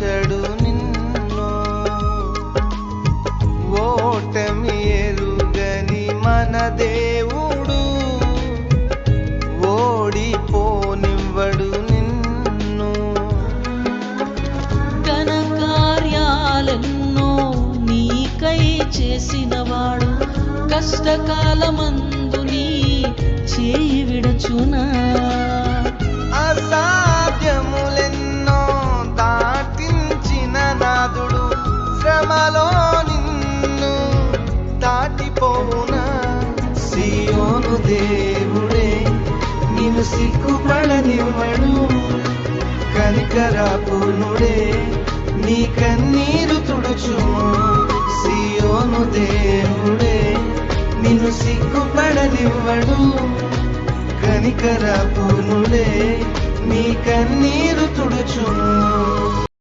చెడు నిన్ను. ఓటమి ఎరుగని మన దేవుడు. ఓడిపోనివ్వడు నిన్ను. ఘన కార్యాలన్నో నీకై చేసినవాడు. కష్టకాలమందు నీ చే ప్రేమలో నిన్ను దాటిపోవునా? సియోను దేవుడే నిన్ను సిగ్గుపడనివ్వడు. కనికరాపునుడే నీ కన్నీరు తుడుచుము. సియోను దేవుడే నిన్ను సిగ్గుపడనివ్వడు. కనికరాపునుడే నీ కన్నీరు తుడుచుము.